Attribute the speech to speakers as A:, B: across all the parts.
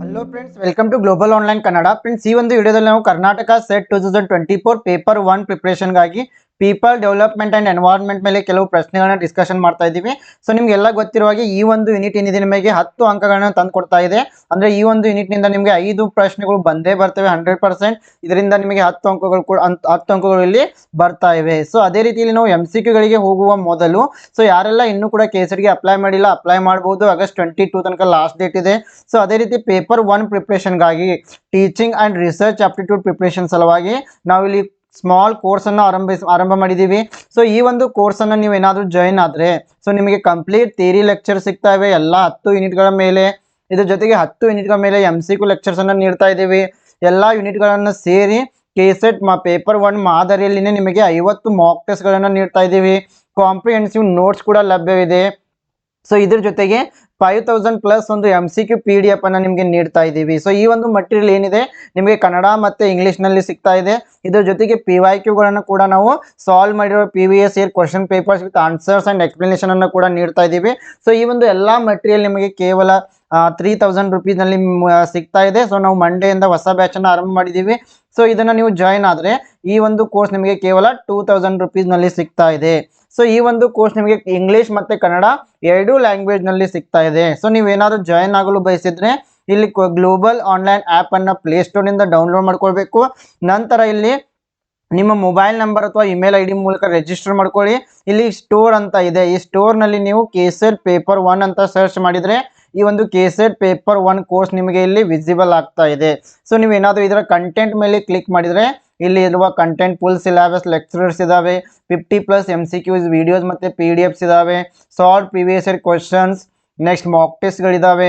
A: Hello friends welcome to global online Kannada friends ಈ ಒಂದು ವಿಡಿಯೋದಲ್ಲಿ ನಾವು Karnataka SET two thousand twenty four paper one ಪ್ರಿಪ್ರೇಷನ್ಗಾಗಿ people development and environment ಮೇಲೆ ಕೆಲವು ಪ್ರಶ್ನೆಗಳನ್ನ ಡಿಸ್ಕಷನ್ ಮಾಡ್ತಾ ಇದ್ದೀವಿ. ಸೊ ನಿಮಗೆಲ್ಲ ಗೊತ್ತಿರುವ ಹಾಗೆ ಈ ಒಂದು ಯೂನಿಟ್ ಏನಿದೆ ನಿಮಗೆ ಹತ್ತು ಅಂಕಗಳನ್ನ ತಂದು ಕೊಡ್ತಾ ಇದೆ. ಅಂದರೆ ಈ ಒಂದು ಯೂನಿಟ್ನಿಂದ ನಿಮಗೆ ಐದು ಪ್ರಶ್ನೆಗಳು ಬಂದೇ ಬರ್ತವೆ ಹಂಡ್ರೆಡ್ ಪರ್ಸೆಂಟ್ ಇದರಿಂದ ನಿಮಗೆ ಹತ್ತು ಅಂಕಗಳು ಕೂಡ ಹತ್ತು ಅಂಕಗಳು ಇಲ್ಲಿ ಬರ್ತಾ ಇವೆ. ಸೊ ಅದೇ ರೀತಿಯಲ್ಲಿ ನಾವು ಎಂ ಸಿ ಹೋಗುವ ಮೊದಲು ಸೊ ಯಾರೆಲ್ಲ ಇನ್ನೂ ಕೂಡ ಗೆ ಅಪ್ಲೈ ಮಾಡಿಲ್ಲ ಅಪ್ಲೈ ಮಾಡ್ಬೋದು. ಆಗಸ್ಟ್ ಟ್ವೆಂಟಿ ಟೂ ತನಕ ಲಾಸ್ಟ್ ಡೇಟ್ ಇದೆ. ಸೊ ಅದೇ ರೀತಿ paper one ಪ್ರಿಪ್ರೇಷನ್ಗಾಗಿ teaching and research aptitude preparation ಸಲುವಾಗಿ, ನಾವಿಲ್ಲಿ ಸ್ಮಾಲ್ ಕೋರ್ಸನ್ನು ಆರಂಭಿಸ್ ಆರಂಭ ಮಾಡಿದ್ದೀವಿ ಸೊ ಈ ಒಂದು ಕೋರ್ಸನ್ನು ನೀವು ಏನಾದರೂ ಜಾಯಿನ್ ಆದರೆ ಸೊ ನಿಮಗೆ ಕಂಪ್ಲೀಟ್ ಥಿಯರಿ ಲೆಕ್ಚರ್ ಸಿಗ್ತಾ ಇವೆ, ಎಲ್ಲ ಹತ್ತು ಯೂನಿಟ್ಗಳ ಮೇಲೆ. ಇದ್ರ ಜೊತೆಗೆ ಹತ್ತು ಯೂನಿಟ್ಗಳ ಮೇಲೆ ಎಂ ಸಿ ಕ್ಯೂ ಲೆಕ್ಚರ್ಸನ್ನು ನೀಡ್ತಾ ಇದ್ದೀವಿ. ಎಲ್ಲ ಯೂನಿಟ್ಗಳನ್ನು ಸೇರಿ ಕೆ ಸೆಟ್ ಮಾ ಪೇಪರ್ ಒನ್ ಮಾದರಿಯಲ್ಲಿನೇ ನಿಮಗೆ ಐವತ್ತು ಮಾಕ್ ಟೆಸ್ಟ್ಗಳನ್ನು ನೀಡ್ತಾ ಇದ್ದೀವಿ. ಕಾಂಪ್ರಿಹೆನ್ಸಿವ್ ನೋಟ್ಸ್ ಕೂಡ ಲಭ್ಯವಿದೆ. ಸೊ ಇದ್ರ ಜೊತೆಗೆ ಫೈವ್ ತೌಸಂಡ್ ಪ್ಲಸ್ ಒಂದು M C Q P D F ಅನ್ನು ನಿಮಗೆ ನೀಡ್ತಾ ಇದ್ದೀವಿ. ಸೊ ಈ ಒಂದು ಮಟೀರಿಯಲ್ ಏನಿದೆ, ನಿಮಗೆ ಕನ್ನಡ ಮತ್ತು ಇಂಗ್ಲೀಷ್ನಲ್ಲಿ ಸಿಗ್ತಾ ಇದೆ. ಇದರ ಜೊತೆಗೆ ಪಿ ವೈ ಕ್ಯೂಗಳನ್ನು ಕೂಡ ನಾವು ಸಾಲ್ವ್ ಮಾಡಿರೋ previous year question papers with answers and explanation ಅನ್ನು ಕೂಡ ನೀಡ್ತಾ ಇದ್ದೀವಿ. ಸೊ ಈ ಒಂದು ಎಲ್ಲ ಮಟೀರಿಯಲ್ ನಿಮಗೆ ಕೇವಲ ತ್ರೀ ತೌಸಂಡ್ ರುಪೀಸ್ನಲ್ಲಿ ಸಿಗ್ತಾ ಇದೆ. ಸೊ ನಾವು ಮಂಡೆಯಿಂದ ಹೊಸ ಬ್ಯಾಚನ್ನು ಆರಂಭ ಮಾಡಿದ್ದೀವಿ. ಸೊ ಇದನ್ನು ನೀವು ಜಾಯಿನ್ ಆದರೆ ಈ ಒಂದು ಕೋರ್ಸ್ ನಿಮಗೆ ಕೇವಲ ಟೂ ತೌಸಂಡ್ ರುಪೀಸ್ನಲ್ಲಿ ಸಿಗ್ತಾ ಇದೆ. ಸೊ ಈ ಒಂದು ಕೋರ್ಸ್ ನಿಮಗೆ ಇಂಗ್ಲೀಷ್ ಮತ್ತು ಕನ್ನಡ ಎರಡೂ ಲ್ಯಾಂಗ್ವೇಜ್ನಲ್ಲಿ ಸಿಗ್ತಾ ಇದೆ. ಸೊ ನೀವೇನಾದರೂ ಜಾಯಿನ್ ಆಗಲು ಬಯಸಿದ್ರೆ ಇಲ್ಲಿ ಗ್ಲೋಬಲ್ ಆನ್ಲೈನ್ ಆ್ಯಪನ್ನು ಪ್ಲೇಸ್ಟೋರ್ನಿಂದ ಡೌನ್ಲೋಡ್ ಮಾಡ್ಕೊಳ್ಬೇಕು. ನಂತರ ಇಲ್ಲಿ ನಿಮ್ಮ ಮೊಬೈಲ್ ನಂಬರ್ ಅಥವಾ ಇಮೇಲ್ ಐ ಡಿ ಮೂಲಕ ರಿಜಿಸ್ಟರ್ ಮಾಡ್ಕೊಳ್ಳಿ. ಇಲ್ಲಿ ಸ್ಟೋರ್ ಅಂತ ಇದೆ. ಈ ಸ್ಟೋರ್ನಲ್ಲಿ ನೀವು ಕೇಸರ್ ಪೇಪರ್ ಒನ್ ಅಂತ ಸರ್ಚ್ ಮಾಡಿದರೆ ಈ ಒಂದು ಕೆಸೆಟ್ ಪೇಪರ್ ಒನ್ ಕೋರ್ಸ್ ನಿಮಗೆ ಇಲ್ಲಿ ವಿಸಿಬಲ್ ಆಗ್ತಾ ಇದೆ. ಸೊ ನೀವು ಏನಾದರೂ ಇದರ ಕಂಟೆಂಟ್ ಮೇಲೆ ಕ್ಲಿಕ್ ಮಾಡಿದರೆ ಇಲ್ಲಿ ಇರುವ ಕಂಟೆಂಟ್ ಫುಲ್ ಸಿಲೆಬಸ್ ಲೆಕ್ಚರರ್ಸ್ ಇದಾವೆ. Fifty plus M C Qs videos ಮತ್ತು ಪಿ ಡಿ ಎಫ್ಸ್ ಇದಾವೆ. Solve previous year questions next mock ಟೆಸ್ಟ್ಗಳಿದ್ದಾವೆ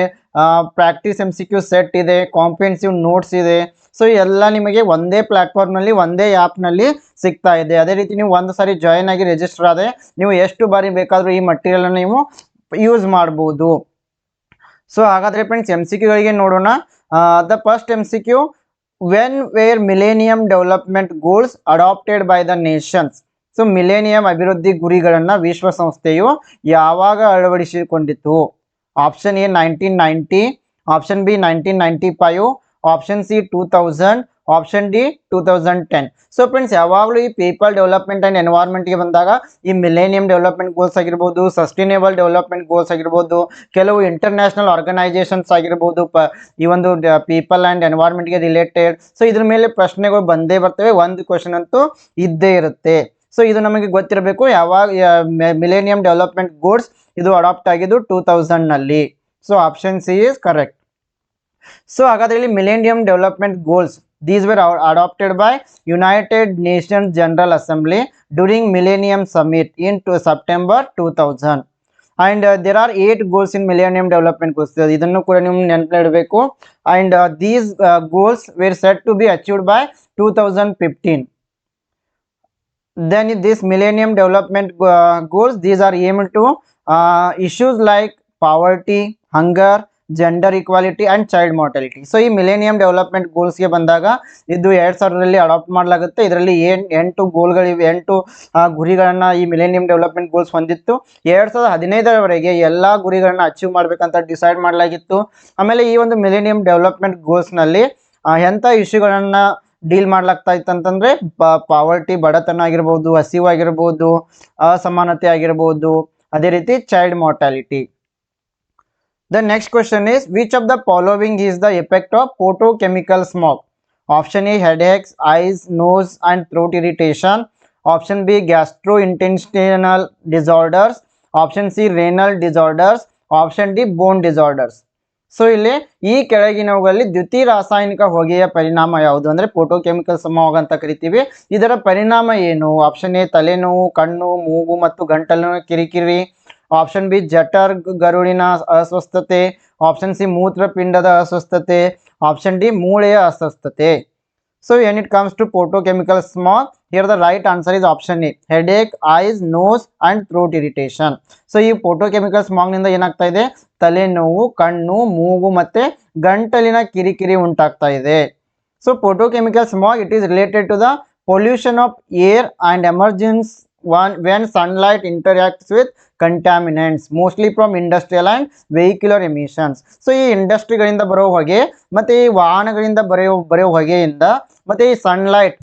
A: practice M C Q set ಇದೆ. ಕಾಂಪ್ರಿಹೆನ್ಸಿವ್ ನೋಟ್ಸ್ ಇದೆ. ಸೊ ಎಲ್ಲ ನಿಮಗೆ ಒಂದೇ ಪ್ಲ್ಯಾಟ್ಫಾರ್ಮ್ನಲ್ಲಿ ಒಂದೇ ಆ್ಯಪ್ನಲ್ಲಿ ಸಿಗ್ತಾ ಇದೆ. ಅದೇ ರೀತಿ ನೀವು ಒಂದು ಸಾರಿ ಜಾಯಿನ್ ಆಗಿ ರಿಜಿಸ್ಟರ್ ಆದರೆ ನೀವು ಎಷ್ಟು ಬಾರಿ ಬೇಕಾದರೂ ಈ ಮಟೀರಿಯಲನ್ನು ನೀವು ಯೂಸ್ ಮಾಡ್ಬೋದು. ಸೊ ಹಾಗಾದ್ರೆ ಫ್ರೆಂಡ್ಸ್ ಎಂ ಸಿ ಕ್ಯೂಗಳಿಗೆ ನೋಡೋಣ. The first M C Q when were millennium development goals adopted by the nations so millennium ಅಭಿವೃದ್ಧಿ ಗುರಿಗಳನ್ನು ವಿಶ್ವಸಂಸ್ಥೆಯು ಯಾವಾಗ ಅಳವಡಿಸಿಕೊಂಡಿತ್ತು? Option A nineteen ninety option B nineteen ninety five option C two thousand option D two thousand ten so friends ಯಾವಾಗಲೂ ಈ people development and ಎನ್ವೈರ್ಮೆಂಟ್ಗೆ ಬಂದಾಗ ಈ millennium development goals ಆಗಿರ್ಬೋದು ಸಸ್ಟೈನೇಬಲ್ ಡೆವಲಪ್ಮೆಂಟ್ ಗೋಲ್ಸ್ ಆಗಿರ್ಬೋದು, ಕೆಲವು ಇಂಟರ್ನ್ಯಾಷನಲ್ ಆರ್ಗನೈಸೇಷನ್ಸ್ ಆಗಿರ್ಬೋದು, ಪ, ಈ ಒಂದು ಪೀಪಲ್ ಆ್ಯಂಡ್ ಎನ್ವೈರ್ಮೆಂಟ್ಗೆ ರಿಲೇಟೆಡ್ ಸೊ ಇದ್ರ ಮೇಲೆ ಪ್ರಶ್ನೆಗಳು ಬಂದೇ ಬರ್ತವೆ. ಒಂದು ಕ್ವಶನ್ ಅಂತೂ ಇದ್ದೇ ಇರುತ್ತೆ. ಸೊ ಇದು ನಮಗೆ ಗೊತ್ತಿರಬೇಕು. ಯಾವಾಗ ಮಿಲೇನಿಯಂ ಡೆವಲಪ್ಮೆಂಟ್ ಗೋಲ್ಸ್ ಇದು ಅಡಾಪ್ಟ್ ಆಗಿದ್ದು two ತೌಸಂಡ್ನಲ್ಲಿ so option C is correct so ಹಾಗಾದ್ರೆ ಇಲ್ಲಿ millennium development goals these were adopted by United Nations General Assembly during millennium summit in to September two thousand and there are eight goals in millennium development goals ಇದನ್ನು ಕೂಡ ನೀವು ನೆನಪಿಡಬೇಕು. And these goals were set to be achieved by two thousand fifteen then in this millennium development uh, goals these are aimed to uh, issues like poverty hunger gender equality and child mortality so ಈ millennium development ಗೋಲ್ಸ್ಗೆ ಬಂದಾಗ ಇದು ಎರಡು ಸಾವಿರದಲ್ಲಿ adapt ಮಾಡಲಾಗುತ್ತೆ. ಇದರಲ್ಲಿ ಏನ್, ಎಂಟು ಗೋಲ್ಗಳಿವೆ ಎಂಟು ಗುರಿಗಳನ್ನು ಈ ಮಿಲೇನಿಯಂ ಡೆವಲಪ್ಮೆಂಟ್ ಗೋಲ್ಸ್ ಹೊಂದಿತ್ತು. ಎರಡು ಸಾವಿರದ ಹದಿನೈದರವರೆಗೆ ಎಲ್ಲ ಗುರಿಗಳನ್ನ ಅಚೀವ್ ಮಾಡಬೇಕಂತ ಡಿಸೈಡ್ ಮಾಡಲಾಗಿತ್ತು. ಆಮೇಲೆ ಈ ಒಂದು ಮಿಲೇನಿಯಂ ಡೆವಲಪ್ಮೆಂಟ್ ಗೋಲ್ಸ್ನಲ್ಲಿ ಎಂಥ ಇಶ್ಯೂಗಳನ್ನು ಡೀಲ್ ಮಾಡ್ಲಾಗ್ತಾ ಇತ್ತು ಅಂತಂದರೆ ಪಾವರ್ಟಿ ಬಡತನ ಆಗಿರ್ಬೋದು ಹಸಿವಾಗಿರ್ಬೋದು ಅಸಮಾನತೆ ಆಗಿರ್ಬೋದು, ಅದೇ ರೀತಿ child mortality the next question is which of the following is the effect of photochemical smog option A headaches, eyes nose and throat irritation option B gastrointestinal disorders option C renal disorders option D bone disorders so ಇಲ್ಲಿ ಈ ಕೆಳಗಿನವುಗಳಲ್ಲಿ ದ್ಯುತಿ ರಾಸಾಯನಿಕ ಹೊಗೆಯ ಪರಿಣಾಮ ಯಾವುದು ಅಂದರೆ photochemical smoke ಅಂತ ಕರಿತೀವಿ. ಇದರ ಪರಿಣಾಮ ಏನು? ಆಪ್ಷನ್ ಎ ತಲೆನೋವು ಕಣ್ಣು ಮೂಗು ಮತ್ತು ಗಂಟಲಿನ ಕಿರಿಕಿರಿ. ಆಪ್ಷನ್ ಬಿ ಜಠರ್ ಗರುಡಿನ ಅಸ್ವಸ್ಥತೆ ಆಪ್ಷನ್ ಸಿ ಮೂತ್ರಪಿಂಡದ ಅಸ್ವಸ್ಥತೆ ಆಪ್ಷನ್ ಡಿ ಮೂಳೆಯ ಅಸ್ವಸ್ಥತೆ so when it comes to photochemical smog here the right answer is option A headache eyes nose and throat irritation so ಈ ಫೋಟೋಕೆಮಿಕಲ್ ಸ್ಮಾಗ್ನಿಂದ ಏನಾಗ್ತಾ ಇದೆ? ತಲೆನೋವು, ಕಣ್ಣು, ಮೂಗು ಮತ್ತೆ ಗಂಟಲಿನ ಕಿರಿಕಿರಿ ಉಂಟಾಗ್ತಾ ಇದೆ. So photochemical smog it is related to the pollution of air and emergence one, when sunlight interacts with contaminants, mostly from industrial and vehicular emissions. So ಈ ಇಂಡಸ್ಟ್ರಿಗಳಿಂದ ಬರೋ ಹೊಗೆ, ಮತ್ತು ಈ ವಾಹನಗಳಿಂದ ಬರೆಯೋ ಬರೆಯೋ ಹೊಗೆಯಿಂದ, ಮತ್ತು ಈ ಸನ್ಲೈಟ್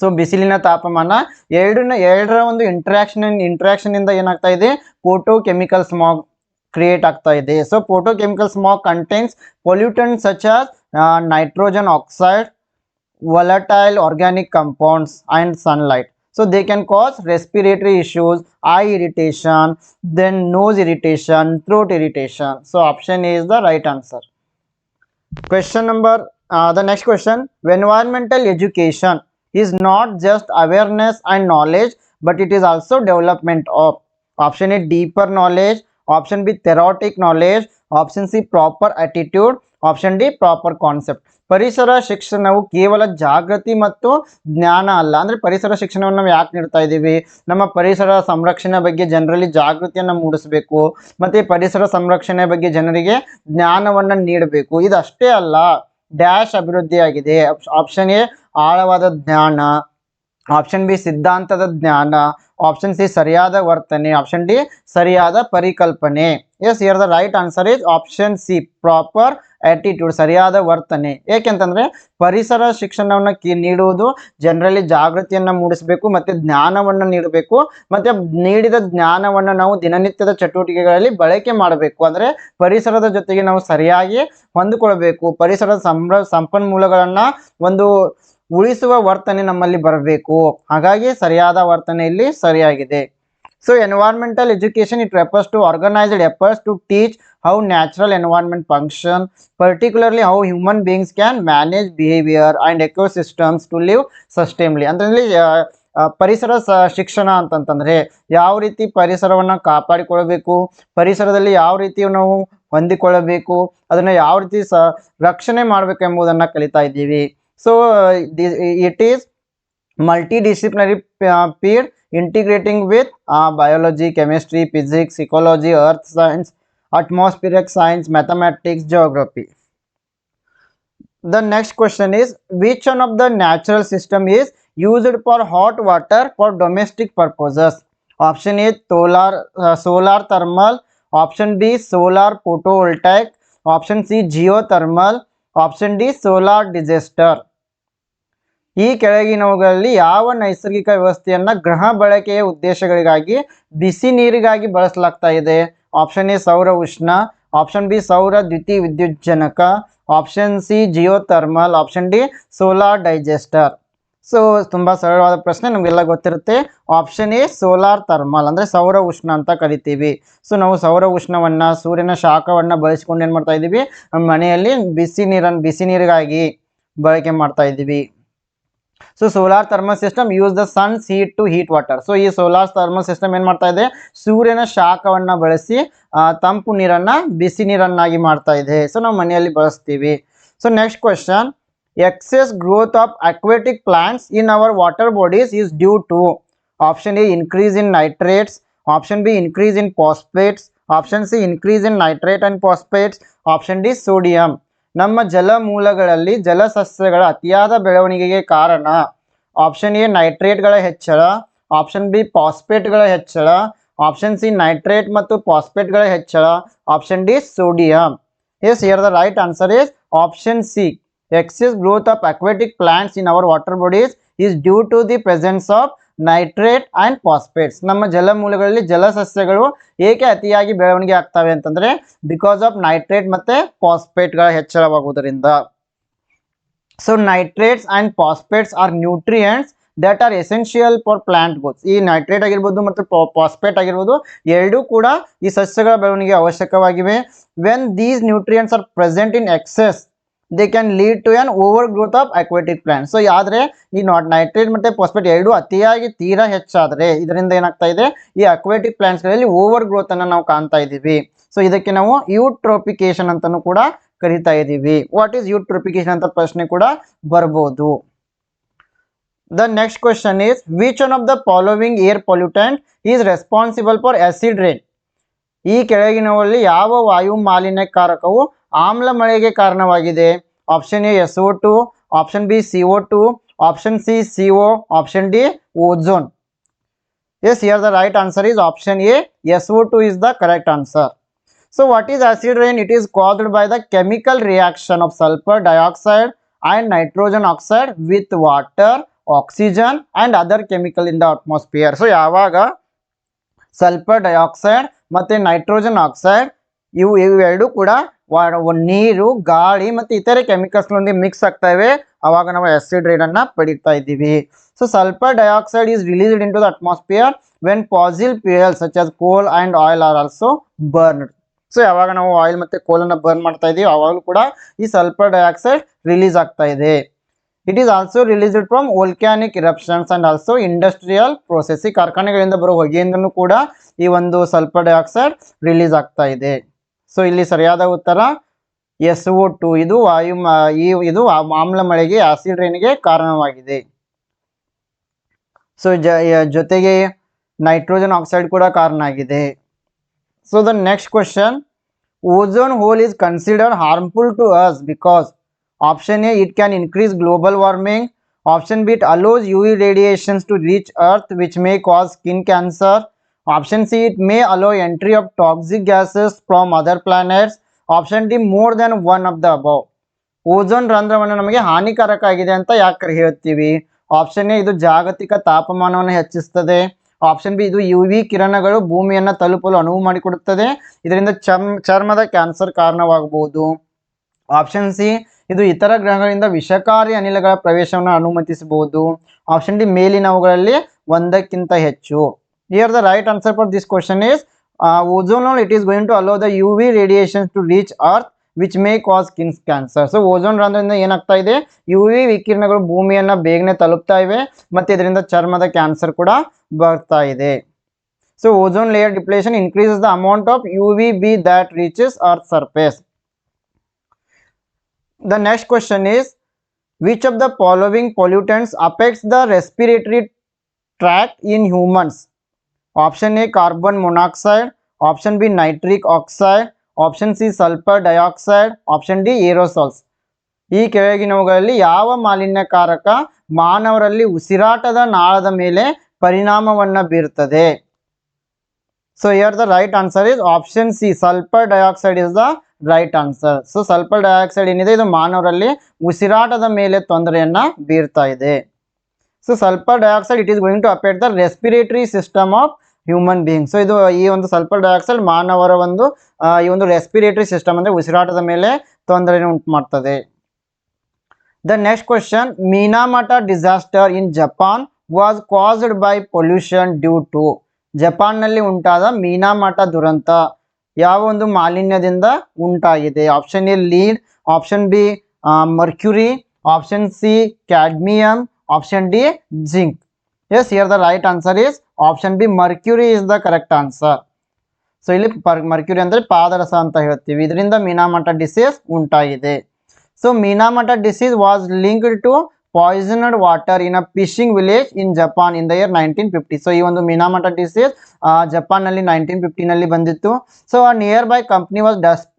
A: ಸೊ ಬಿಸಿಲಿನ ತಾಪಮಾನ ಎರಡನ್ನ, ಎರಡರ ಒಂದು ಇಂಟ್ರಾಕ್ಷನ್ ಇಂಟ್ರಾಕ್ಷನ್ ಇಂದ ಏನಾಗ್ತಾ ಇದೆ? ಫೋಟೋ ಕೆಮಿಕಲ್ ಸ್ಮಾಗ್ ಕ್ರಿಯೇಟ್ ಆಗ್ತಾ ಇದೆ. So photo chemical smog contains pollutant such as nitrogen oxide volatile organic compounds and sunlight. So they can cause respiratory issues eye irritation then nose irritation throat irritation. So option a is the right answer. Question number uh, the next question. Environmental education is not just awareness and knowledge but it is also development of. Option a deeper knowledge. Option b theoretic knowledge. Option c proper attitude option D proper concept ಪರಿಸರ ಶಿಕ್ಷಣವು ಕೇವಲ ಜಾಗೃತಿ ಮತ್ತು ಜ್ಞಾನ ಅಲ್ಲ. ಅಂದರೆ ಪರಿಸರ ಶಿಕ್ಷಣವನ್ನು ನಾವು ಯಾಕೆ ನೀಡ್ತಾ ಇದ್ದೀವಿ ನಮ್ಮ ಪರಿಸರ ಸಂರಕ್ಷಣೆ ಬಗ್ಗೆ ಜನರಲ್ಲಿ ಜಾಗೃತಿಯನ್ನು ಮೂಡಿಸಬೇಕು. ಮತ್ತು ಪರಿಸರ ಸಂರಕ್ಷಣೆ ಬಗ್ಗೆ ಜನರಿಗೆ ಜ್ಞಾನವನ್ನು ನೀಡಬೇಕು. ಇದಷ್ಟೇ ಅಲ್ಲ, ಡ್ಯಾಶ್ ಅಭಿವೃದ್ಧಿಯಾಗಿದೆ ಆಪ್ಷನ್ ಎ, ಆಳವಾದ ಜ್ಞಾನ. ಆಪ್ಷನ್ ಬಿ, ಸಿದ್ಧಾಂತದ ಜ್ಞಾನ. ಆಪ್ಷನ್ ಸಿ, ಸರಿಯಾದ ವರ್ತನೆ. ಆಪ್ಷನ್ ಡಿ, ಸರಿಯಾದ ಪರಿಕಲ್ಪನೆ. Yes here the right answer is option C proper attitude ಸರಿಯಾದ ವರ್ತನೆ. ಏಕೆಂತಂದ್ರೆ ಪರಿಸರ ಶಿಕ್ಷಣವನ್ನು ಕಿ, ನೀಡುವುದು ಜನರಲ್ಲಿ ಜಾಗೃತಿಯನ್ನು ಮೂಡಿಸಬೇಕು ಮತ್ತು ಜ್ಞಾನವನ್ನು ನೀಡಬೇಕು. ಮತ್ತು ನೀಡಿದ ಜ್ಞಾನವನ್ನು ನಾವು ದಿನನಿತ್ಯದ ಚಟುವಟಿಕೆಗಳಲ್ಲಿ ಬಳಕೆ ಮಾಡಬೇಕು. ಅಂದರೆ ಪರಿಸರದ ಜೊತೆಗೆ ನಾವು ಸರಿಯಾಗಿ ಹೊಂದಿಕೊಳ್ಬೇಕು. ಪರಿಸರದ ಸಂಭ್ರ ಸಂಪನ್ಮೂಲಗಳನ್ನು ಒಂದು ಉಳಿಸುವ ವರ್ತನೆ ನಮ್ಮಲ್ಲಿ ಬರಬೇಕು. ಹಾಗಾಗಿ ಸರಿಯಾದ ವರ್ತನೆ ಇಲ್ಲಿ ಸರಿಯಾಗಿದೆ. So it education it organized to to teach to teach how natural particularly function particularly how human manage can manage behaviour and live to live sustainably ಅಂತಂದ್ರೆ ಪರಿಸರ ಸ ಶಿಕ್ಷಣ ಅಂತಂತಂದ್ರೆ ಯಾವ ರೀತಿ ಪರಿಸರವನ್ನು ಕಾಪಾಡಿಕೊಳ್ಳಬೇಕು, ಪರಿಸರದಲ್ಲಿ ಯಾವ ರೀತಿ ನಾವು ಹೊಂದಿಕೊಳ್ಳಬೇಕು, ಅದನ್ನು ಯಾವ ರೀತಿ ಸ, ರಕ್ಷಣೆ ಮಾಡಬೇಕು ಕಲಿತಾ ಇದ್ದೀವಿ. So it is multi disciplinary peer integrating with uh, biology chemistry physics ecology earth science atmospheric science mathematics geography. The next question is which one of the natural system is used for hot water for domestic purposes? Option a solar uh, solar thermal. Option b solar photovoltaic. Option c geothermal. Option d solar digester ಈ ಕೆಳಗಿನವುಗಳಲ್ಲಿ ಯಾವ ನೈಸರ್ಗಿಕ ವ್ಯವಸ್ಥೆಯನ್ನ ಗ್ರಹ ಬಳಕೆಯ ಉದ್ದೇಶಗಳಿಗಾಗಿ ಬಿಸಿ ನೀರಿಗಾಗಿ ಬಳಸಲಾಗ್ತಾ ಇದೆ? ಆಪ್ಷನ್ ಎ ಸೌರ ಉಷ್ಣ ಆಪ್ಷನ್ ಬಿ ಸೌರ ದ್ವಿತೀಯ ವಿದ್ಯುಜ್ಜನಕ option C geo thermal option D solar digester. So ತುಂಬ ಸರಳವಾದ ಪ್ರಶ್ನೆ ನಮಗೆಲ್ಲ ಗೊತ್ತಿರುತ್ತೆ. ಆಪ್ಷನ್ ಎ ಸೋಲಾರ್ ಥರ್ಮಲ್ ಅಂದರೆ ಸೌರ ಉಷ್ಣ ಅಂತ ಕರಿತೀವಿ. ಸೊ ನಾವು ಸೌರ ಉಷ್ಣವನ್ನು, ಸೂರ್ಯನ ಶಾಖವನ್ನು ಬಳಸಿಕೊಂಡು ಏನು ಮಾಡ್ತಾ ಇದ್ದೀವಿ? ಮನೆಯಲ್ಲಿ ಬಿಸಿ ನೀರನ್ನು ಬಿಸಿ ನೀರಿಗಾಗಿ ಬಳಕೆ ಮಾಡ್ತಾ ಇದ್ದೀವಿ. So solar thermal system use the sun heat to heat water so ಈ ಸೋಲಾರ್ ಥರ್ಮಲ್ ಸಿಸ್ಟಮ್ ಏನು ಮಾಡ್ತಾ ಇದೆ? ಸೂರ್ಯನ ಶಾಖವನ್ನು ಬಳಸಿ ತಂಪು ನೀರನ್ನು ಬಿಸಿ ನೀರನ್ನಾಗಿ ಮಾಡ್ತಾ ಇದೆ. ಸೊ ನಾವು ಮನೆಯಲ್ಲಿ ಬಳಸ್ತೀವಿ. So next question excess growth of aquatic plants in our water bodies is due to option A increase in nitrates option B increase in phosphates option C increase in nitrate and phosphates option D sodium ನಮ್ಮ ಜಲಮೂಲಗಳಲ್ಲಿ ಜಲಸಸ್ಯಗಳ ಅತಿಯಾದ ಬೆಳವಣಿಗೆಗೆ ಕಾರಣ option A ನೈಟ್ರೇಟ್ಗಳ ಹೆಚ್ಚಳ option B ಫಾಸ್ಫೇಟ್ಗಳ ಹೆಚ್ಚಳ option C nitrate ಮತ್ತು ಫಾಸ್ಫೇಟ್ಗಳ ಹೆಚ್ಚಳ option D sodium yes here the right answer is option C excess growth of aquatic plants in our water bodies is due to the presence of nitrate and phosphates. ನಮ್ಮ ಜಲಮೂಲಗಳಲ್ಲಿ ಜಲಸಸ್ಯಗಳು ಏಕೆ ಅತಿಯಾಗಿ ಬೆಳವಣಿಗೆ ಆಗ್ತವೆ ಅಂತಂದ್ರೆ ಬಿಕಾಸ್ ಆಫ್ ನೈಟ್ರೇಟ್ ಮತ್ತೆ ಫಾಸ್ಫೇಟ್ಗಳ ಹೆಚ್ಚಳವಾಗುವುದರಿಂದ. So nitrates and phosphates are nutrients that are essential for plant growth ಈ ನೈಟ್ರೇಟ್ ಆಗಿರ್ಬೋದು ಮತ್ತು ಫಾಸ್ಫೇಟ್ ಆಗಿರ್ಬೋದು ಎರಡೂ ಕೂಡ ಈ ಸಸ್ಯಗಳ ಬೆಳವಣಿಗೆ ಅವಶ್ಯಕವಾಗಿವೆ. When these nutrients are present in excess they can lead to an over growth of aquatic plant so ಆದರೆ ಈ ನಾಟ್ ನೈಟ್ರೇಟ್ ಮತ್ತೆ ಫಾಸ್ಫೇಟ್ ಎರಡು ಅತಿಯಾಗಿ ತೀರಾ ಹೆಚ್ಚಾದರೆ ಇದರಿಂದ ಏನಾಗ್ತಾ ಇದೆ? ಈ ಅಕ್ವೆಟಿಕ್ ಪ್ಲಾಂಟ್ಸ್ಗಳಲ್ಲಿ ಓವರ್ ಗ್ರೋತನ್ನು ನಾವು ಕಾಣ್ತಾ ಇದ್ದೀವಿ ಸೊ ಇದಕ್ಕೆ ನಾವು ಯೂಟ್ರೋಪಿಕೇಶನ್ ಅಂತಾನು ಕೂಡ ಕರಿತಾ ಇದ್ದೀವಿ ವಾಟ್ ಈಸ್ ಯೂಟ್ರೋಪಿಕೇಶನ್ ಅಂತ ಪ್ರಶ್ನೆ ಕೂಡ ಬರ್ಬೋದು. The next question is which one of the following air pollutant is responsible for acid rain ಈ ಕೆಳಗಿನವಲ್ಲಿ ಯಾವ ವಾಯು ಮಾಲಿನ್ಯಕಾರಕವು ಆಮ್ಲ ಮಳೆಗೆ ಕಾರಣವಾಗಿದೆ option A S O two option B C O two option C C O option D ozone Yes, here the right answer is option A. SO2 is the correct answer. So what is acid rain? It is caused by the chemical reaction of sulfur dioxide and nitrogen oxide with water, oxygen and other chemical in the atmosphere. So ಯಾವಾಗ sulphur dioxide ಮತ್ತೆ nitrogen oxide ಇವು ಇವೆರಡು ಕೂಡ ವಾ- ಒ- ನೀರು, ಗಾಳಿ ಮತ್ತೆ ಇತರೆ ಕೆಮಿಕಲ್ಸ್ನೊಂದಿಗೆ ಮಿಕ್ಸ್ ಆಗ್ತಾ ಇವೆ. ಅವಾಗ ನಾವು ಆಸಿಡ್ ರೈನ್ ಅನ್ನ ಪಡೀತಾ ಇದ್ದೀವಿ. So sulphur dioxide is released into the atmosphere when fossil fuel such as coal and oil are also burned so ಯಾವಾಗ ನಾವು ಆಯಿಲ್ ಮತ್ತೆ ಕೋಲನ್ನು ಬರ್ನ್ ಮಾಡ್ತಾ ಇದ್ದೀವಿ ಅವಾಗಲೂ ಕೂಡ ಈ ಸಲ್ಫರ್ ಡೈಆಕ್ಸೈಡ್ ರಿಲೀಸ್ ಆಗ್ತಾ ಇದೆ. It is also released from volcanic eruptions and also industrial process ಈ ಕಾರ್ಖಾನೆಗಳಿಂದ ಬರೋ ಹೊಗೆಯಿಂದನೂ ಕೂಡ ಈ ಒಂದು ಸಲ್ಫರ್ ಡೈಆಕ್ಸೈಡ್ ರಿಲೀಸ್ ಆಗ್ತಾ ಇದೆ. ಸೊ ಇಲ್ಲಿ ಸರಿಯಾದ ಉತ್ತರ ಎಸ್ ಒ ಟು ಇದು ವಾಯು ಮ- ಈ ಇದು ಆ- ಆಮ್ಲ ಮಳೆಗೆ ಆಸಿಡ್ ರೈನ್ಗೆ ಕಾರಣವಾಗಿದೆ ಸೊ ಜೊತೆಗೆ ನೈಟ್ರೋಜನ್ ಆಕ್ಸೈಡ್ ಕೂಡ ಕಾರಣ ಆಗಿದೆ so the next question ozone hole is considered harmful to us because Option A, it can increase global warming. Option B, it allows UV radiations to reach Earth, which may cause skin cancer. Option C, it may allow entry of toxic gases from other planets. Option D more than one of the above. Ozone ರಂಧ್ರವನ್ನು ನಮಗೆ ಹಾನಿಕಾರಕ ಆಗಿದೆ ಅಂತ ಯಾಕೆ ಹೇಳ್ತೀವಿ? Option A ಇದು ಜಾಗತಿಕ ತಾಪಮಾನವನ್ನು ಹೆಚ್ಚಿಸುತ್ತದೆ ಆಪ್ಷನ್ ಬಿ ಇದು ಯು ವಿ ಕಿರಣಗಳು ಭೂಮಿಯನ್ನು ತಲುಪಲು ಅನುವು ಮಾಡಿಕೊಡುತ್ತದೆ. ಇದರಿಂದ ಚರ್ಮ ಚರ್ಮದ ಕ್ಯಾನ್ಸರ್ ಕಾರಣವಾಗಬಹುದು. ಆಪ್ಷನ್ ಸಿ ಇದು ಇತರ ಗ್ರಹಗಳಿಂದ ವಿಷಕಾರಿ ಅನಿಲಗಳ ಪ್ರವೇಶವನ್ನು ಅನುಮತಿಸಬಹುದು. ಆಪ್ಷನ್ ಡಿ ಮೇಲಿನವುಗಳಲ್ಲಿ ಒಂದಕ್ಕಿಂತ ಹೆಚ್ಚು. Here the right answer for this question is ozone it is going to allow the U V radiations to reach earth which may cause skin cancer so ozone ರಂಧ್ರದಿಂದ ಏನಾಗ್ತಾ ಇದೆ you V ವಿಕಿರಣಗಳು ಭೂಮಿಯನ್ನ ಬೇಗನೆ ತಲುಪ್ತಾ ಇವೆ ಮತ್ತೆ ಇದರಿಂದ ಚರ್ಮದ ಕ್ಯಾನ್ಸರ್ ಕೂಡ ಬರ್ತಾ ಇದೆ so ozone layer depletion increases the amount of U V B that reaches earth surface The next question is which of the following pollutants affects the respiratory tract in humans? Option A carbon monoxide option B nitric oxide option C sulphur dioxide option D aerosols ಈ ಕೆಳಗಿನವುಗಳಲ್ಲಿ ಯಾವ ಮಾಲಿನ್ಯಕಾರಕ ಮಾನವರಲ್ಲಿ ಉಸಿರಾಟದ ನಾಳದ ಮೇಲೆ ಪರಿಣಾಮವನ್ನು ಬೀರುತ್ತದೆ? So here the right answer is option C sulphur dioxide is the right answer so sulphur dioxide ಏನಿದೆ? ಇದು ಮಾನವರಲ್ಲಿ ಉಸಿರಾಟದ ಮೇಲೆ ತೊಂದರೆಯನ್ನು ಬೀರ್ತಾ ಇದೆ. So sulphur dioxide it is going to affect the respiratory system of human being so ಇದು ಈ ಒಂದು ಸಲ್ಫರ್ ಡೈಆಕ್ಸೈಡ್ ಮಾನವರ ಒಂದು ಈ ಒಂದು ರೆಸ್ಪಿರೇಟರಿ ಸಿಸ್ಟಮ್ ಅಂದರೆ ಉಸಿರಾಟದ ಮೇಲೆ ತೊಂದರೆಯನ್ನು ಉಂಟು ಮಾಡ್ತದೆ the next question Minamata disaster in Japan was caused by pollution due to ಜಪಾನ್ನಲ್ಲಿ ಉಂಟಾದ ಮೀನಾಮಟ ದುರಂತ ಯಾವ ಒಂದು ಮಾಲಿನ್ಯದಿಂದ ಉಂಟಾಗಿದೆ? Option A lead option B mercury option C cadmium option D zinc yes here the right answer is option B mercury is the correct answer so ಇಲ್ಲಿ mercury ಅಂದ್ರೆ ಪಾದರಸ ಅಂತ ಹೇಳ್ತೀವಿ. ಇದರಿಂದ ಮೀನಾಮಟ ಡಿಸೀಸ್ ಉಂಟಾಗಿದೆ. So Minamata disease was linked to poisoned water in a fishing village in Japan in the year nineteen fifty so ಈ ಒಂದು ಮೀನಾಮಟ disease ಜಪಾನ್ನಲ್ಲಿ ನೈನ್ಟೀನ್ ಫಿಫ್ಟಿನಲ್ಲಿ ಬಂದಿತ್ತು. ಸೊ ಆ near by company was dust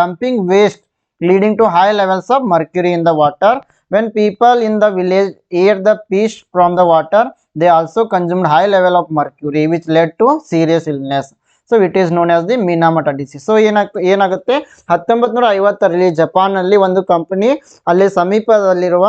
A: dumping waste leading to high levels of mercury in the water when people in the village ate the fish from the water they also consumed high level of mercury which led to serious illness so it is known as the Minamata disease so ಏನಾಗ್ ಏನಾಗುತ್ತೆ? ಹತ್ತೊಂಬತ್ತು ನೂರ ಐವತ್ತರಲ್ಲಿ ಜಪಾನಲ್ಲಿ ಒಂದು company ಅಲ್ಲಿ ಸಮೀಪದಲ್ಲಿರುವ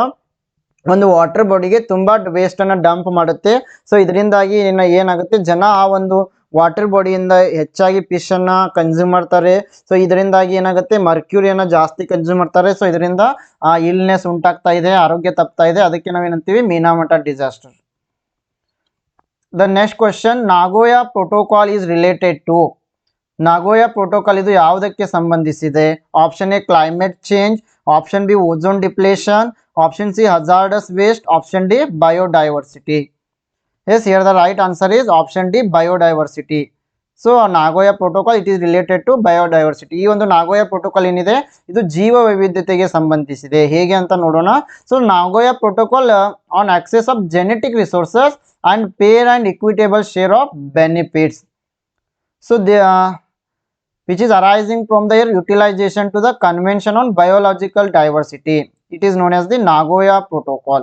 A: ಒಂದು water ಬಾಡಿಗೆ ತುಂಬ ವೇಸ್ಟನ್ನು dump ಮಾಡುತ್ತೆ. ಸೊ ಇದರಿಂದಾಗಿ ಏನ ಏನಾಗುತ್ತೆ? ಜನ ಆ ಒಂದು ವಾಟರ್ ಬಾಡಿಯಿಂದ ಹೆಚ್ಚಾಗಿ ಫಿಶ್ ಅನ್ನ ಕನ್ಸ್ಯೂಮ್ ಮಾಡ್ತಾರೆ. ಸೊ ಇದರಿಂದಾಗಿ ಏನಾಗುತ್ತೆ? ಮರ್ಕ್ಯೂರಿಯನ್ನ ಜಾಸ್ತಿ ಕನ್ಸ್ಯೂಮ್ ಮಾಡ್ತಾರೆ. ಸೊ ಇದರಿಂದ, ಆ ಇಲ್ನೆಸ್ ಉಂಟಾಗ್ತಾ ಇದೆ, ಆರೋಗ್ಯ ತಪ್ತಾ ಇದೆ. ಅದಕ್ಕೆ ನಾವೇನಂತೀವಿ? Minamata disaster the next question Nagoya protocol is related to Nagoya protocol ಇದು ಯಾವುದಕ್ಕೆ ಸಂಬಂಧಿಸಿದೆ? Option A climate change option B ozone depletion option C hazardous waste option D biodiversity yes here the right answer is option D biodiversity so Nagoya protocol it is related to biodiversity ಈ ಒಂದು Nagoya protocol ಏನಿದೆ? ಇದು ಜೀವ ವೈವಿಧ್ಯತೆಗೆ ಸಂಬಂಧಿಸಿದೆ. ಹೇಗೆ ಅಂತ ನೋಡೋಣ. So Nagoya protocol on access of genetic resources and fair and equitable share of benefits so they which is arising from their utilization to the Convention on Biological Diversity. It is known as the Nagoya Protocol.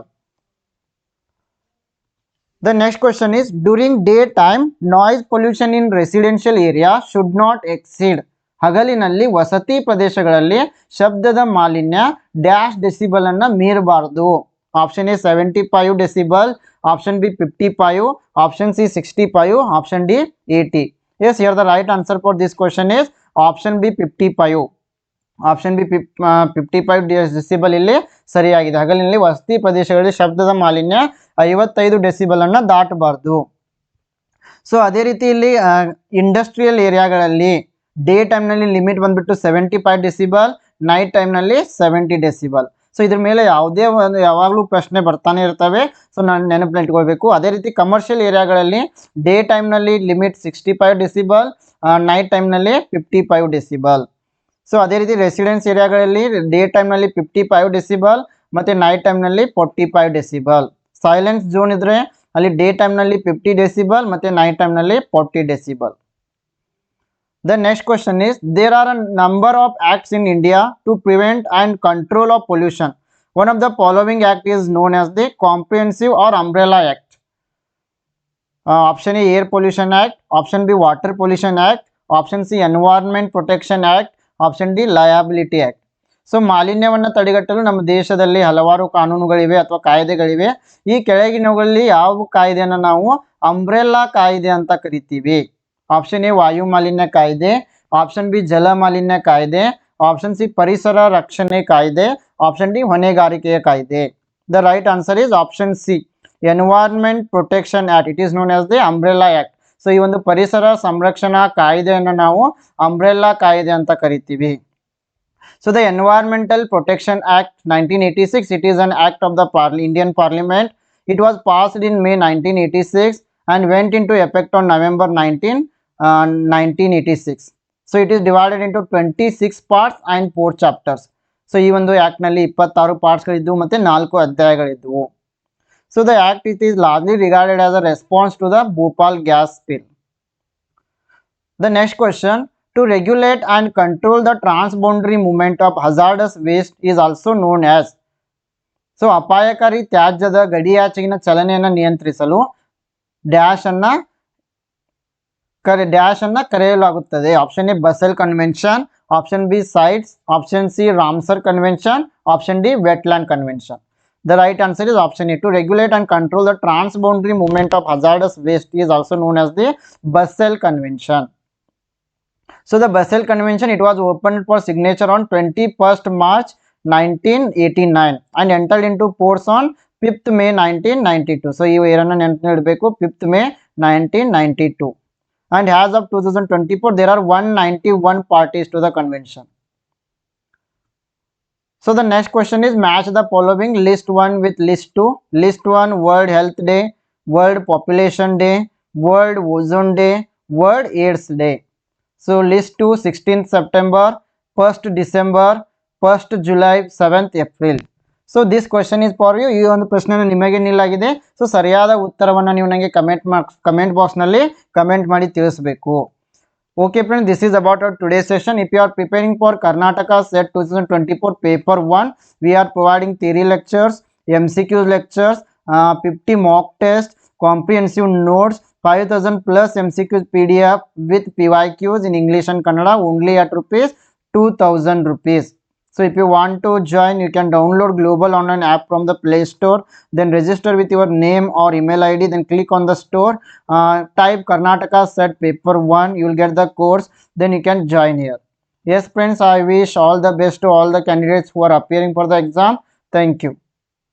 A: The next question is, during daytime, noise pollution in residential area should not exceed ಹಗಲಿನಲ್ಲಿ ವಸತಿ ಪ್ರದೇಶಗಳಲ್ಲಿ ಶಬ್ದದ ಮಾಲಿನ್ಯ dash decibel ಅನ್ನ ಮೀರಬಾರದು. Option A seventy five decibel option B fifty five option C sixty five option D eighty yes here the right answer for this question is option B fifty five option B fifty five decibel ಇಲ್ಲಿ ಸರಿಯಾಗಿದೆ. ಹಗಲಿನಲ್ಲಿ ವಸತಿ ಪ್ರದೇಶಗಳಲ್ಲಿ ಶಬ್ದದ ಮಾಲಿನ್ಯ ಐವತ್ತೈದು decibel ಅನ್ನ ದಾಟಬಾರ್ದು. So ಅದೇ ರೀತಿ ಇಲ್ಲಿ ಇಂಡಸ್ಟ್ರಿಯಲ್ ಏರಿಯಾಗಳಲ್ಲಿ ಡೇ ಟೈಮ್ನಲ್ಲಿ ಲಿಮಿಟ್ ಬಂದ್ಬಿಟ್ಟು ಸೆವೆಂಟಿ ಫೈವ್ ಡೆಸಿಬಲ್ ನೈಟ್ ಟೈಮ್ನಲ್ಲಿ ಸೆವೆಂಟಿ ಡೆಸಿಬಲ್ ಸೊ ಇದ್ರ ಮೇಲೆ ಯಾವುದೇ ಒಂದು, ಯಾವಾಗಲೂ ಪ್ರಶ್ನೆ ಬರ್ತಾನೆ ಇರ್ತವೆ. ಸೊ ನಾನು ನೆನಪಿನ ಇಟ್ಕೊಳ್ಬೇಕು. ಅದೇ ರೀತಿ ಕಮರ್ಷಿಯಲ್ ಏರಿಯಾಗಳಲ್ಲಿ ಡೇ ಟೈಮ್ನಲ್ಲಿ limit sixty five decibel night ಟೈಮ್ನಲ್ಲಿ ಫಿಫ್ಟಿ ಫೈವ್ ಡೆಸಿಬಲ್ ಸೊ ಅದೇ ರೀತಿ ರೆಸಿಡೆನ್ಸ್ ಏರಿಯಾಗಳಲ್ಲಿ ಡೇ ಟೈಮ್ನಲ್ಲಿ ಫಿಫ್ಟಿ ಫೈವ್ ಡೆಸಿಬಲ್ ಮತ್ತು ನೈಟ್ ಟೈಮ್ನಲ್ಲಿ forty five decibel silence zone ಇದ್ದರೆ ಅಲ್ಲಿ ಡೇ ಟೈಮ್ನಲ್ಲಿ ಫಿಫ್ಟಿ ಡೆಸಿಬಲ್ ಮತ್ತು ನೈಟ್ ಟೈಮ್ನಲ್ಲಿ forty decibel the next question is there are a number of acts in India to prevent and control of pollution one of the following act is known as the comprehensive or umbrella act option A air pollution act option B water pollution act option C environment protection act option D liability act so ಮಾಲಿನ್ಯವನ್ನು ತಡೆಗಟ್ಟಲು ನಮ್ಮ ದೇಶದಲ್ಲಿ ಹಲವಾರು ಕಾನೂನುಗಳಿವೆ ಅಥವಾ ಕಾಯ್ದೆಗಳಿವೆ. ಈ ಕೆಳಗಿನವುಗಳಲ್ಲಿ ಯಾವ ಕಾಯ್ದೆಯನ್ನು ನಾವು ಅಂಬ್ರೆಲ್ಲಾ ಕಾಯ್ದೆ ಅಂತ ಕರಿತೀವಿ? ಆಪ್ಷನ್ ಎ ವಾಯು ಮಾಲಿನ್ಯ ಕಾಯ್ದೆ. ಆಪ್ಷನ್ ಬಿ ಜಲ ಮಾಲಿನ್ಯ ಕಾಯ್ದೆ. ಆಪ್ಷನ್ ಸಿ ಪರಿಸರ ರಕ್ಷಣೆ ಕಾಯ್ದೆ. ಆಪ್ಷನ್ ಡಿ ಹೊಣೆಗಾರಿಕೆಯ ಕಾಯ್ದೆ. The right answer is option C environment protection act it is known as the umbrella act so ಈ ಒಂದು ಪರಿಸರ ಸಂರಕ್ಷಣಾ ಕಾಯ್ದೆಯನ್ನು ನಾವು ಅಂಬ್ರೆಲ್ಲಾ ಕಾಯ್ದೆ ಅಂತ ಕರಿತೀವಿ. So the environmental protection act nineteen eighty six it is an act of the Parly Indian parliament it was passed in May nineteen eighty six and went into effect on November nineteen nineteen eighty six so it is divided into twenty six parts and four chapters so ಈ ಒಂದು ಆ್ಯಕ್ಟ್ನಲ್ಲಿ ಇಪ್ಪತ್ತಾರು ಪಾರ್ಟ್ಸ್ಗಳಿದ್ದವು ಮತ್ತು ನಾಲ್ಕು ಅಧ್ಯಾಯಗಳಿದ್ದವು. so the act it is largely regarded as a response to the Bhopal gas spill the next question to regulate and control the transboundary movement of hazardous waste is also known as so ಅಪಾಯಕಾರಿ ತ್ಯಾಜ್ಯದ ಗಡಿಯಾಚೆಗಿನ ಚಲನೆಯನ್ನು ನಿಯಂತ್ರಿಸಲು dash ಅನ್ನ ಕರೆ dash ಅನ್ನ ಕರೆಯಲಾಗುತ್ತದೆ option A Basel convention option B CITES option C Ramsar convention option D wetland convention The right answer is option A to regulate and control the transboundary movement of hazardous waste is also known as the Basel convention So the Basel Convention, it was opened for signature on 21st March 1989 and entered into force on 5th May 1992. So ಈ ಇಯರನ್ನು ನೆನಪಿಡಬೇಕು 5th May 1992. And as of 2024, there are 191 parties to the convention. So the next question is match the following list 1 with list 2. List 1 World Health Day, World Population Day, World Ozone Day, World AIDS Day. So list 2 16th September, 1st December, 1st July, 7th April. So this question is for you ಈ ಒಂದು ಪ್ರಶ್ನೆ ನಿಮಗೆ ನಿಲ್ಲಾಗಿದೆ so ಸರಿಯಾದ ಉತ್ತರವನ್ನು ನೀವು ನನಗೆ comment marks comment ಬಾಕ್ಸ್ನಲ್ಲಿ comment ಮಾಡಿ ತಿಳಿಸಬೇಕು Okay friends, this is about our today's session. If you are preparing for Karnataka SET 2024 paper 1, we are providing theory lectures, MCQ lectures, uh, 50 mock tests, comprehensive notes, 5000 plus MCQs PDF with PYQs in English and Kannada only at rupees 2000 rupees so if you want to join you can download global online app from the play store then register with your name or email id then click on the store. Uh, type karnataka set paper 1 you will get the course then you can join here. Yes friends i wish all the best to all the candidates who are appearing for the exam. Thank you